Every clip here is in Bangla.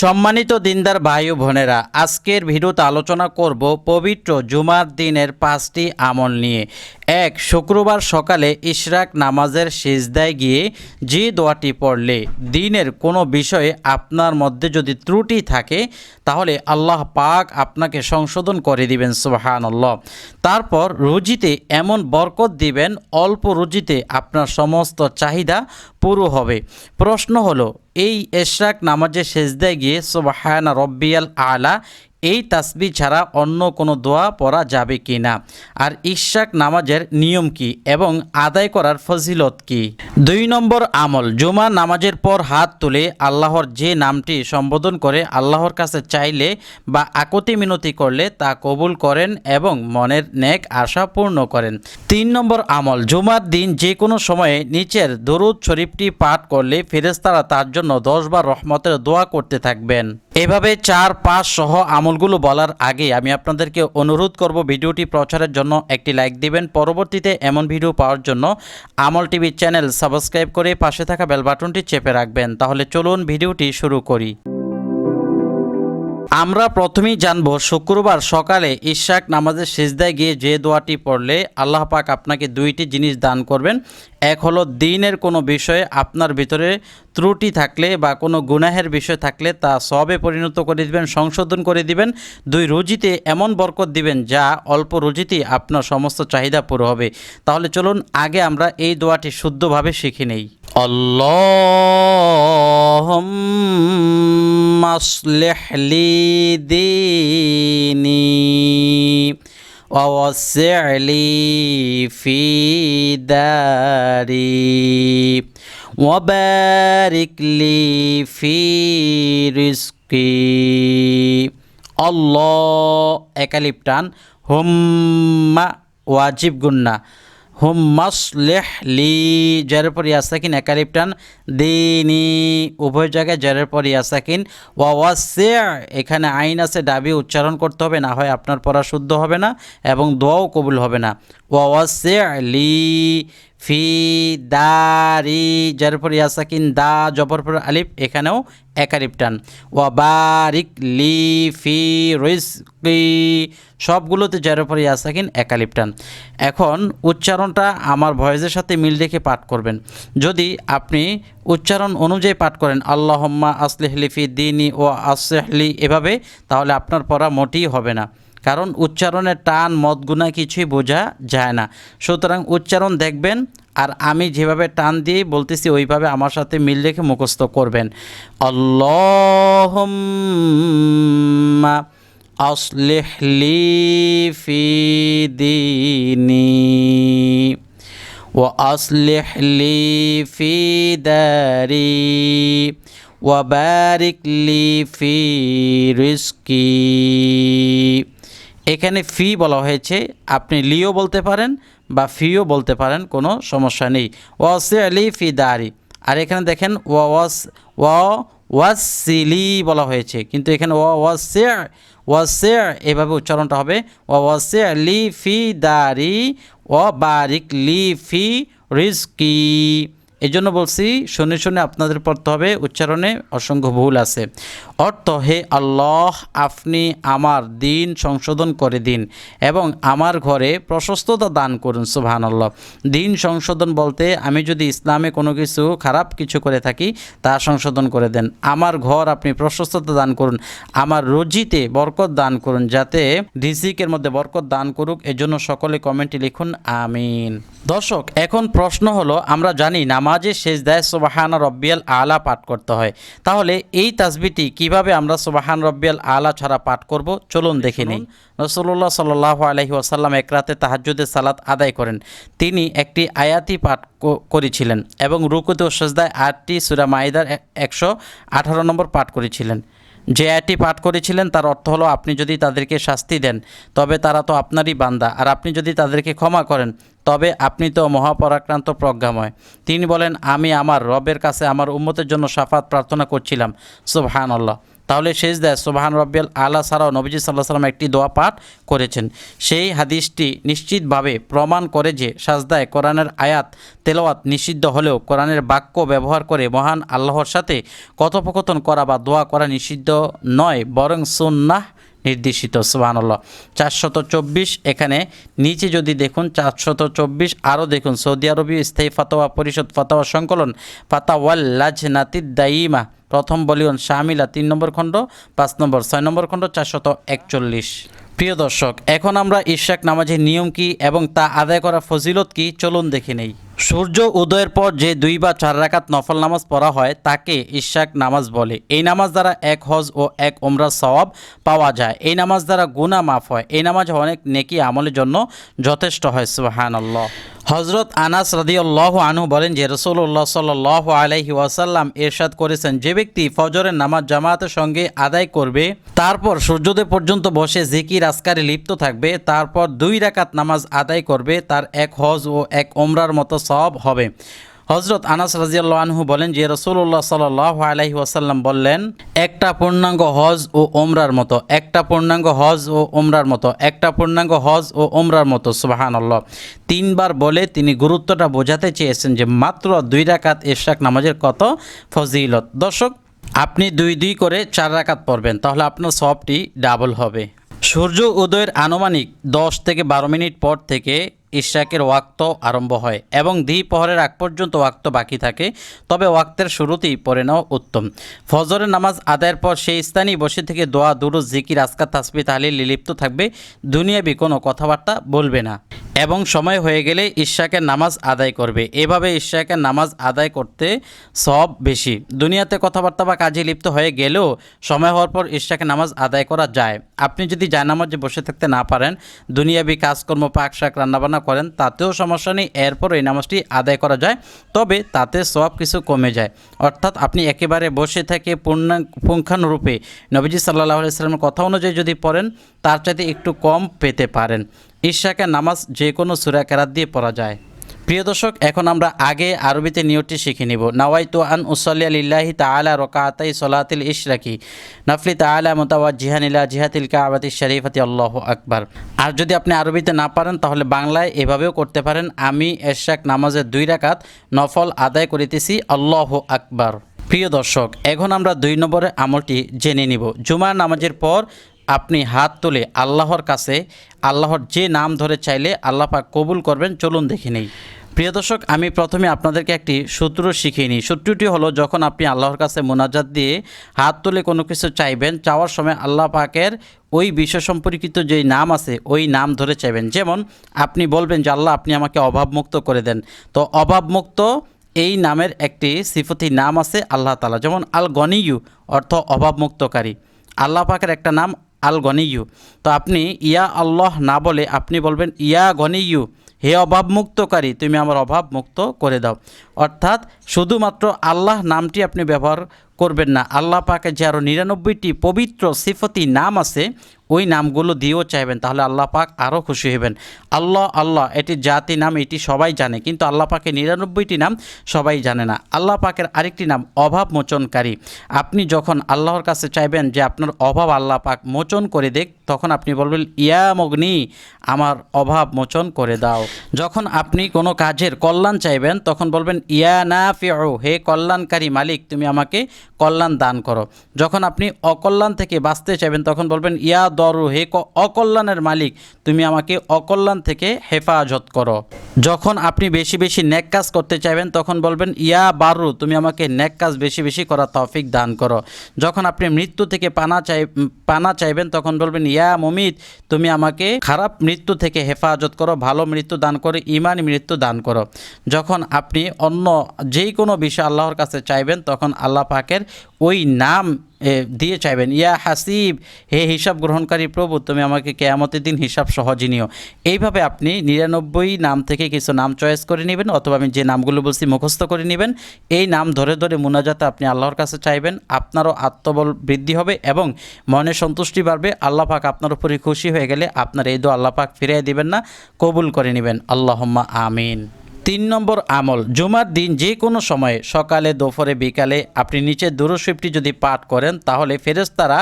সম্মানিত দিনদার ভাই ও বোনেরা, আজকের ভিডিওতে আলোচনা করব পবিত্র জুমার দিনের পাঁচটি আমল নিয়ে। এক শুক্রবার সকালে ইশরাক নামাজের সিজদায় গিয়ে যে দোয়াটি পড়লে দিনের কোনো বিষয়ে আপনার মধ্যে যদি ত্রুটি থাকে, তাহলে আল্লাহ পাক আপনাকে সংশোধন করে দিবেন সুবাহান আল্লাহ তারপর রুজিতে এমন বরকত দিবেন, অল্প রুজিতে আপনার সমস্ত চাহিদা পুরো হবে। প্রশ্ন হলো, এই এশরাক নামাজে সেজদায় গিয়ে, সোবাহানা রব্বিয়াল আলা এই তাসবি ছাড়া অন্য কোনো দোয়া পড়া যাবে কি না? আর ইশরাক নামাজের নিয়ম কি এবং আদায় করার ফজিলত কি? দুই নম্বর আমল, জুমা নামাজের পর হাত তুলে আল্লাহর যে নামটি সম্বোধন করে আল্লাহর কাছে চাইলে বা আকতি মিনতি করলে তা কবুল করেন এবং মনের নেক আশা পূর্ণ করেন। তিন নম্বর আমল, জুমার দিন যে কোনো সময়ে নিচের দরুদ শরীফটি পাঠ করলে ফেরেস্তারা তার জন্য দশবার রহমতের দোয়া করতে থাকবেন। এভাবে চার, পাঁচ সহ আমলগুলো বলার আগে আমি আপনাদেরকে অনুরোধ করব ভিডিওটি প্রচারের জন্য একটি লাইক দিবেন। পরবর্তীতে এমন ভিডিও পাওয়ার জন্য আমল টিভি চ্যানেল সাবস্ক্রাইব করে পাশে থাকা বেল বাটনটি চেপে রাখবেন। তাহলে চলুন ভিডিওটি শুরু করি। আমরা প্রথমেই জানব শুক্রবার সকালে ইশাক নামাজের সেজদায় গিয়ে যে দোয়াটি পড়লে আল্লাহ পাক আপনাকে দুইটি জিনিস দান করবেন। এক হলো দিনের কোনো বিষয়ে আপনার ভিতরে ত্রুটি থাকলে বা কোনো গুনাহের বিষয় থাকলে তা সবে পরিণত করে দিবেন, সংশোধন করে দিবেন। দুই, রুজিতে এমন বরকত দিবেন যা অল্প রুজিতেই আপনার সমস্ত চাহিদা পুরো হবে। তাহলে চলুন আগে আমরা এই দোয়াটি শুদ্ধভাবে শিখে নেই। অল্লাহ اصلح لي ديني ووسع لي في داري وبارك لي في رزقي الله একালিপটান হুম্মা ওয়াজিব গুন্না হুম, মাসলেহ লি জেরের পর ইয়াসাকিন, একালিপটান, দিনি, উভয় জায়গায় জেরের পর ইয়াসাকিন। ওয়া ওয়াসে এখানে আইন আছে, দাবি উচ্চারণ করতে হবে, না হয় আপনার পড়া শুদ্ধ হবে না এবং দোয়াও কবুল হবে না। ওয়া ওয়াসে লি ফি দারি যার পর ইয়াসাকিন দা, জবর পর আলিফ, এখানেও একারিপ টান ওয়া বারিক লি, ফি, রিজকি, সবগুলোতে যার উপরে ইয়াসাকিন একালিপ টান এখন উচ্চারণটা আমার ভয়েসের সাথে মিল রেখে পাঠ করবেন। যদি আপনি উচ্চারণ অনুযায়ী পাঠ করেন, আল্লাহম্মা আসলেহলি ফি দিনী ও আসেহলি এভাবে, তাহলে আপনার পড়া মোটেই হবে না। কারণ উচ্চারণের টান মদগুনা কিছুই বোঝা যায় না সুতরাং উচ্চারণ দেখবেন আর আমি যেভাবে টান দিয়ে বলতেছি ওইভাবে আমার সাথে মিল রেখে মুখস্থ করবেন আল্লাহুম্মা আসলিহ লি ফি দিনী وأصلح لي في داري وبارك لي في رزقي এখানে ফি বলা হয়েছে, আপনি লিও বলতে পারেন বা ফিও বলতে পারেন, কোনো সমস্যা নেই। ওয়াসে আলি ফি দারি আর এখানে দেখেন, ওয়া ওয়াস, ওয়া ওয়াসিলি বলা হয়েছে। কিন্তু এখানে ওয়া ওয়াসে ওয়াসে এভাবে উচ্চারণটা হবে। ওয়া ওয়াসে লি ফি দারি ও বারিক লি ফি রিজকি। এই জন্য বলছি, শুনে শুনে আপনাদের পড়তে হবে, উচ্চারণে অসংখ্য ভুল আছে। অর্থ, হে আল্লাহ, আপনি আমার দিন সংশোধন করে দিন এবং আমার ঘরে প্রশস্ততা দান করুন। সুবহান আল্লাহ দিন সংশোধন বলতে আমি যদি ইসলামে কোনো কিছু খারাপ কিছু করে থাকি, তা সংশোধন করে দেন। আমার ঘর আপনি প্রশস্ততা দান করুন, আমার রুজিতে বরকত দান করুন, যাতে রিজিকের মধ্যে বরকত দান করুক। এজন্য সকলে কমেন্টে লিখুন, আমিন। দর্শক, এখন প্রশ্ন হলো, আমরা জানি নামাজে শেষ দায় সোবাহান রব্বিয়াল আলা পাঠ করতে হয়। তাহলে এই তাসবিটি কীভাবে আমরা সুবাহান রব্বিয়াল আলা ছাড়া পাঠ করব? চলুন দেখে নিই। রসুল্লাহ সাল্লাহ আলহি ওসাল্লাম এক রাতে সালাত আদায় করেন। তিনি একটি আয়াতি পাঠ করেছিলেন এবং রুকুতে ও সজদায় আটটি সুরা মাইদার একশো আঠারো নম্বর পাঠ করেছিলেন। যে আয়াতটি পাঠ করেছিলেন, তার অর্থ হলো আপনি যদি তাদেরকে শাস্তি দেন, তবে তারা তো আপনারই বান্দা। আর আপনি যদি তাদেরকে ক্ষমা করেন, তবে আপনি তো মহাপরাক্রান্ত প্রজ্ঞাময়। তিনি বলেন, আমি আমার রবের কাছে, আমার উম্মতের জন্য সাফাত প্রার্থনা করছিলাম। সুবহান আল্লাহ তাহলে শেষ দেয়, সোবাহান রব্বিয়াল আলা ছাড়াও নবীজি সাল্লাহ সাল্লাম একটি দোয়া পাঠ করেছেন। সেই হাদিসটি নিশ্চিতভাবে প্রমাণ করে যে সাজদায় কোরআনের আয়াত, তেলাওয়াত নিষিদ্ধ হলেও কোরআনের বাক্য ব্যবহার করে মহান আল্লাহর সাথে কথোপকথন করা বা দোয়া করা নিষিদ্ধ নয়, বরং সুন্নাহ নির্দেশিত, সুবহানাল্লাহ। চারশত চব্বিশ, এখানে নিচে যদি দেখুন, চারশত চব্বিশ, আরও দেখুন, সৌদি আরবি স্থায়ী ফাতোয়া পরিষদ ফাতোয়া সংকলন ফাতাওয়াল লাজনাতি দাইমা প্রথম বলিউন শামিলা, তিন নম্বর খণ্ড, পাঁচ নম্বর, ছয় নম্বর খণ্ড, চারশত একচল্লিশ। প্রিয় দর্শক, এখন আমরা ইশাক নামাজের নিয়ম কি এবং তা আদায় করা ফজিলত কি? চলুন দেখে নেই। সূর্য উদয়ের পর যে দুই বা চার রাকাত নফল নামাজ পড়া হয়, তাকে ইশাক নামাজ বলে। এই নামাজ দ্বারা এক হজ ও এক ওমরা সওয়াব পাওয়া যায়। এই নামাজ দ্বারা গুনা মাফ হয়। এই নামাজ অনেক নেকি আমলের জন্য যথেষ্ট হয়, সুবহানাল্লাহ। হজরত আনাস রাদিউল্লাহ আনু বলেন যে রসুল্লাহ সাল্লাহ আলাইহি ওয়াসাল্লাম এরশাদ করেছেন, যে ব্যক্তি ফজরের নামাজ জামাতের সঙ্গে আদায় করবে, তারপর সূর্যোদয় পর্যন্ত বসে জিকির আসকারে লিপ্ত থাকবে, তারপর দুই রাকাত নামাজ আদায় করবে, তার এক হজ ও এক ওমরার মতো সব হবে। হজরত আনাস রাজিয়াল্লাহ আনহু বলেন যে রসুল্লাহ সাল্লাহ আলাইহি ওয়াসাল্লাম বললেন, একটা পূর্ণাঙ্গ হজ ও ওমরার মতো, একটা পূর্ণাঙ্গ হজ ও ওমরার মতো, একটা পূর্ণাঙ্গ হজ ও ওমরার মতো সুবাহান আল্লাহ তিনবার বলে তিনি গুরুত্বটা বোঝাতে চেয়েছেন যে মাত্র দুই রাকাত ইশাক নামাজের কত ফজিলত। দর্শক, আপনি দুই দুই করে চার রাকাত পড়বেন, তাহলে আপনার সবটি ডাবল হবে। সূর্য উদয়ের আনুমানিক দশ থেকে বারো মিনিট পর থেকে ইশাকের ওয়াক্ত আরম্ভ হয় এবং দ্বিপহরের আগ পর্যন্ত ওয়াক্ত বাকি থাকে। তবে ওয়াক্তের শুরুতেই পরে নেওয়া উত্তম। ফজরের নামাজ আদায়ের পর সেই স্থানেই বসে থেকে দোয়া দুরু জিকির আজকা তাসবি তাহলে লিলিপ্ত থাকবে। দুনিয়াবি কোনো কথাবার্তা বলবে না। এবং সময় হয়ে গেলে ইশাকের নামাজ আদায় করবে। এভাবে ইশাকের নামাজ আদায় করতে সব বেশি। দুনিয়াতে কথাবার্তা বা কাজে লিপ্ত হয়ে গেলেও সময় হওয়ার পর ইশাকের নামাজ আদায় করা যায়। আপনি যদি জায়নামাজে বসে থাকতে না পারেন, দুনিয়াবি কাজকর্ম, পাক শাক রান্নাবান্না করেন, তাতেও সমস্যা নেই এরপর এই নামাজটি আদায় করা যায়। তবে তাতে সব কিছু কমে যায়। অর্থাৎ আপনি একেবারে বসে থেকে পূর্ণা, পুঙ্খানুরূপে নবীজি সাল্লাহ আলাইস্লামের কথা অনুযায়ী যদি পড়েন, তার চাইতে একটু কম পেতে পারেন। ঈশাকের নামাজ যে কোনো সুরা কেরাত দিয়ে পড়া যায়। প্রিয় দর্শক, এখন আমরা আগে আরবিতে নিয়তটি শিখে নিব। নাওয়াইতু আন উসল্লিয়া লিল্লাহি তাআলা রকাতাই সলাতিল ইশরাকি। নাফলি তাআলা মুতাওয়াজ্জিহান ইলা জিহাতিল কাবাতি শরীফাতি। আল্লাহু আকবার। আর যদি আপনি আরবিতে না পারেন, তাহলে বাংলায় এভাবেও করতে পারেন, আমি এশাক নামাজের দুই রাকাত নফল আদায় করিতেছি, আল্লাহু আকবার। প্রিয় দর্শক, এখন আমরা দুই নম্বরের আমলটি জেনে নিব। জুমার নামাজের পর আপনি হাত তুলে আল্লাহর কাছে, আল্লাহর যে নাম ধরে চাইলে আল্লাহ পাক কবুল করবেন, চলুন দেখে নেই। প্রিয় দর্শক, আমি প্রথমে আপনাদেরকে একটি সূত্র শিখিয়ে নিই। সূত্রটি হলো, যখন আপনি আল্লাহর কাছে মোনাজাত দিয়ে হাত তুলে কোনো কিছু চাইবেন, চাওয়ার সময় আল্লাহ পাকের ওই বিষয় সম্পর্কিত যেই নাম আছে, ওই নাম ধরে চাইবেন। যেমন, আপনি বলবেন যে, আল্লাহ, আপনি আমাকে অভাবমুক্ত করে দেন। তো অভাবমুক্ত এই নামের একটি সিফতি নাম আছে আল্লাহ তালা যেমন আল গনিয়ু অর্থ অভাবমুক্তকারী। আল্লাহ পাকের একটা নাম আল গনিউ তো আপনি, ইয়া আল্লাহ না বলে আপনি বলবেন, ইয়া গনিউ হে অভাবমুক্তকারী, তুমি আমার অভাব মুক্ত করে দাও। অর্থাৎ, শুধুমাত্র আল্লাহ নামটি আপনি ব্যবহার করবেন না। আল্লাহ পাকে যে আরও নিরানব্বইটি পবিত্র সিফতি নাম আছে ওই নামগুলো দিয়েও চাইবেন, তাহলে আল্লাহ পাক আরও খুশি হবেন আল্লাহ আল্লাহ, এটি জাতি নাম, এটি সবাই জানে, কিন্তু আল্লাহ পাকের নিরানব্বইটি নাম সবাই জানে না। আল্লাহ পাকের আরেকটি নাম, অভাব মোচনকারী। আপনি যখন আল্লাহর কাছে চাইবেন যে আপনার অভাব আল্লাহ পাক মোচন করে দেখ তখন আপনি বলবেন, ইয়া মগ্নি, আমার অভাব মোচন করে দাও। যখন আপনি কোনো কাজের কল্যাণ চাইবেন, তখন বলবেন, ইয়া না ফিও হে কল্যাণকারী মালিক, তুমি আমাকে কল্যাণ দান করো। যখন আপনি অকল্যাণ থেকে বাঁচতে চাইবেন, তখন বলবেন, ইয়া দরু, হে অকল্যাণের মালিক, তুমি আমাকে অকল্যাণ থেকে হেফাজত করো। যখন আপনি বেশি বেশি নেক কাজ করতে চাইবেন, তখন বলবেন, ইয়া বারু, তুমি আমাকে নেক কাজ বেশি বেশি করা তৌফিক দান করো। যখন আপনি মৃত্যু থেকে পানা চাই পানা চাইবেন, তখন বলবেন, ইয়া মমিত, তুমি আমাকে খারাপ মৃত্যু থেকে হেফাজত করো, ভালো মৃত্যু দান করে, ইমানি মৃত্যু দান করো। যখন আপনি অন্য যেই কোনো বিষয় আল্লাহর কাছে চাইবেন, তখন আল্লাহ পাকের ওই নাম দিয়ে চাইবেন, ইয়া হাসিব, হে হিসাব গ্রহণকারী প্রভু, তুমি আমাকে কেয়ামতের দিন হিসাব সহজই নিও এইভাবে আপনি নিরানব্বই নাম থেকে কিছু নাম চয়েস করে নেবেন, অথবা আমি যে নামগুলো বলছি মুখস্থ করে নেবেন। এই নাম ধরে ধরে মুনাজাতে আপনি আল্লাহর কাছে চাইবেন, আপনারও আত্মবল বৃদ্ধি হবে এবং মনে সন্তুষ্টি বাড়বে। আল্লাহ পাক আপনার উপরে খুশি হয়ে গেলে আপনার এই দো আল্লাহ পাক ফিরিয়ে দিবেন না, কবুল করে নেবেন। আল্লাহম্মা আমিন। তিন নম্বর আমল, জুমার দিন যে কোনো সময়ে, সকালে, দুপুরে, বিকালে আপনি নিচে দুরুশিফটি যদি পাঠ করেন, তাহলে ফেরেশতারা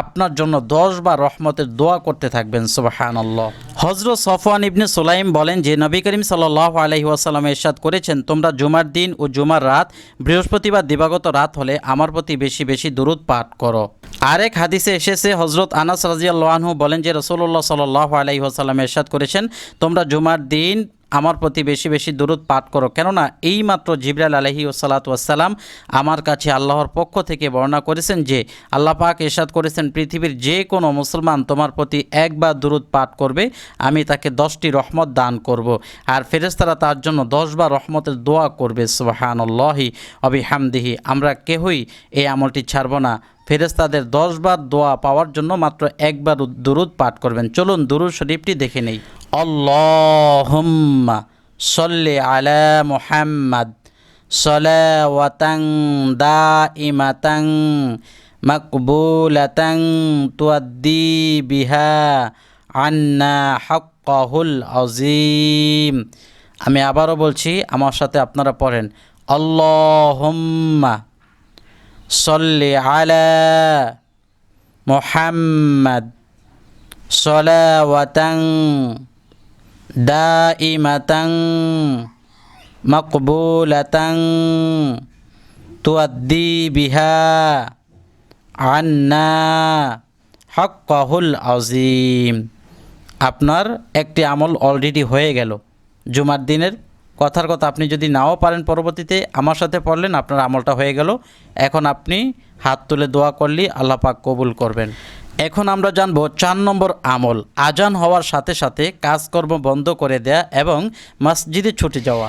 আপনার জন্য দশ বা রহমতের দোয়া করতে থাকবেন, সুবাহানল্লাহ। হজরত সফওয়ান ইবনে সোলাইম বলেন যে, নবী করিম সাল্লাহ আলহি ওয়াসাল্লাম এরশাদ করেছেন, তোমরা জুমার দিন ও জুমার রাত, বৃহস্পতিবার দিবাগত রাত হলে আমার প্রতি বেশি বেশি দুরুদ পাঠ করো। আরেক হাদিসে এসেছে হজরত আনাস রাজিয়াল্লাহু বলেন যে রসুল্লাহ সাল্লাহ আলহি ওয়াসাল্লাম এরশাদ করেছেন, তোমরা জুমার দিন আমার প্রতি বেশি বেশি দূরত পাঠ করো। কেননা এই মাত্র জিবরাল আলহি ওসালাতাম আমার কাছে আল্লাহর পক্ষ থেকে বর্ণনা করেছেন যে, আল্লাহ পাক এরশাদ করেছেন, পৃথিবীর যে কোনো মুসলমান তোমার প্রতি একবার দূরত পাঠ করবে, আমি তাকে দশটি রহমত দান করব। আর ফেরেস্তারা তার জন্য দশবার রহমতের দোয়া করবে, সুবাহানল্লাহি, অবিহামদিহি। আমরা কেহই এই আমলটি ছাড়ব না। ফেরেস্তাদের দশবার দোয়া পাওয়ার জন্য মাত্র একবার দুরুদ পাঠ করবেন। চলুন দুরুদ শরীফটি দেখে নেই। আল্লাহুম্মা সল্লি আলা মুহাম্মাদ সলাওয়াতাং দাইমাতাং মাকবুলাতাং তুয়াদ্দি বিহা আন্না হাক্কাহুল আজিম আমি আবারও বলছি, আমার সাথে আপনারা পড়েন, আল্লাহুম্মা সল্লি আলা মুহাম্মাদ সলাওয়াতাং দাইমাতাং মকবুলাতাং তুয়াদ্দি বিহা আন্না হক্কাহুল আজিম আপনার একটি আমল অলরেডি হয়ে গেল। জুমার দিনের কথার কথা আপনি যদি নাও পারেন পরবর্তীতে, আমার সাথে পড়লেন, আপনার আমলটা হয়ে গেল। এখন আপনি হাত তুলে দোয়া করলে আল্লাহ পাক কবুল করবেন। এখন আমরা জানব চার নম্বর আমল, আজান হওয়ার সাথে সাথে কাজকর্ম বন্ধ করে দেয়া এবং মসজিদে ছুটে যাওয়া।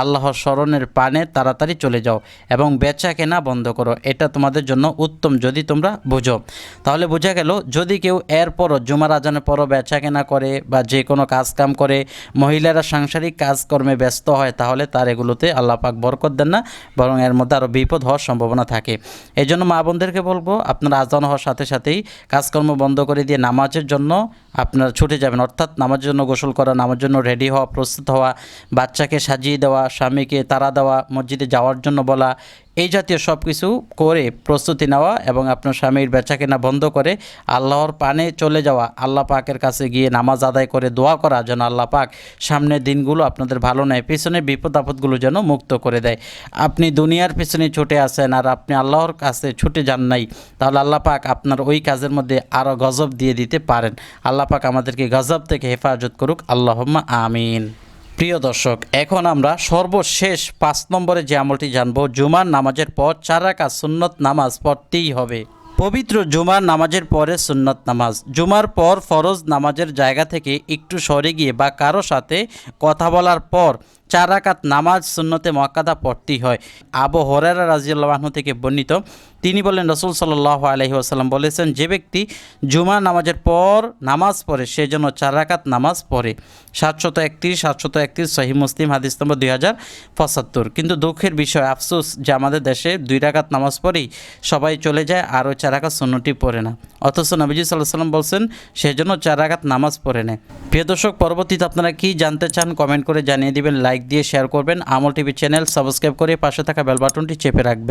আল্লাহর স্মরণের পানে তাড়াতাড়ি চলে যাও এবং বেচা কেনা বন্ধ করো। এটা তোমাদের জন্য উত্তম যদি তোমরা বুঝো। তাহলে বোঝা গেল, যদি কেউ এরপরও জুমার আজানের পরও বেচা কেনা করে বা যে কোনো কাজ কাম করে, মহিলারা সাংসারিক কাজকর্মে ব্যস্ত হয়, তাহলে তার এগুলোতে আল্লাহ পাক বরকত দেন না, বরং এর মধ্যে আরও বিপদ হওয়ার সম্ভাবনা থাকে। এই জন্য মা বোনদেরকে বলব, আপনার আজান হওয়ার সাথে সাথেই কাজকর্ম বন্ধ করে দিয়ে নামাজের জন্য আপনারা ছুটে যাবেন। অর্থাৎ নামাজের জন্য গোসল করা, নামাজের জন্য রেডি হওয়া, প্রস্তুত হওয়া, বাচ্চাকে সাজিয়ে দেওয়া স্বামীকে তারা দেওয়া, মসজিদে যাওয়ার জন্য বলা, এই জাতীয় সব কিছু করে প্রস্তুতি নেওয়া এবং আপনার স্বামীর বেচা কেনা বন্ধ করে আল্লাহর পানে চলে যাওয়া। আল্লাহ পাকের কাছে গিয়ে নামাজ আদায় করে দোয়া করা যেন আল্লাহ পাক সামনের দিনগুলো আপনাদের ভালো নেয়, পিছনে বিপদ আপদগুলো যেন মুক্ত করে দেয়। আপনি দুনিয়ার পিছনে ছুটে আসেন আর আপনি আল্লাহর কাছে ছুটে যান নাই, তাহলে আল্লাহ পাক আপনার ওই কাজের মধ্যে আরও গজব দিয়ে দিতে পারেন। আল্লাহ পাক আমাদেরকে গজব থেকে হেফাজত করুক। আল্লাহম্মা আমিন। প্রিয় দর্শক, এখন আমরা সর্বশেষ পাঁচ নম্বরে যে আমলটি জানব, জুমার নামাজের পর চার রাখা সুন্নত নামাজ পড়তেই হবে। পবিত্র জুমার নামাজের পরে সুন্নত নামাজ। জুমার পর ফরজ নামাজের জায়গা থেকে একটু সরে গিয়ে বা কারও সাথে কথা বলার পর চার রাকাত নামাজ সুন্নতে মক্কাদা পড়তেই হয়। আবু হরেরা রাজিউল্লাহ থেকে বর্ণিত, তিনি বলেন, রসুল সাল্লাহ আলহি আসাল্লাম বলেছেন, যে ব্যক্তি জুমা নামাজের পর নামাজ পড়ে, সে যেন চার রাকাত নামাজ পড়ে। সাতশত একত্রিশ সাতশত একত্রিশ সহি মুসলিম, হাদিস নম্বর দুই হাজার পঁচাত্তর। কিন্তু দুঃখের বিষয়, আফসোস, যে আমাদের দেশে দুই রাকাত নামাজ পড়েই সবাই চলে যায় আর ওই চার রাকাত শূন্যটি পড়ে না। অথচ নবীজি সাল্লাহ সাল্লাম বলছেন সেজন্য চার রাকাত নামাজ পড়ে নেয়। প্রিয় দর্শক, পরবর্তীতে আপনারা কি জানতে চান, কমেন্ট করে জানিয়ে দিবেন লাইক দিয়ে শেয়ার করবেন। আমল টিভি চ্যানেল সাবস্ক্রাইব করে পাশে থাকা বেল চেপে রাখবেন।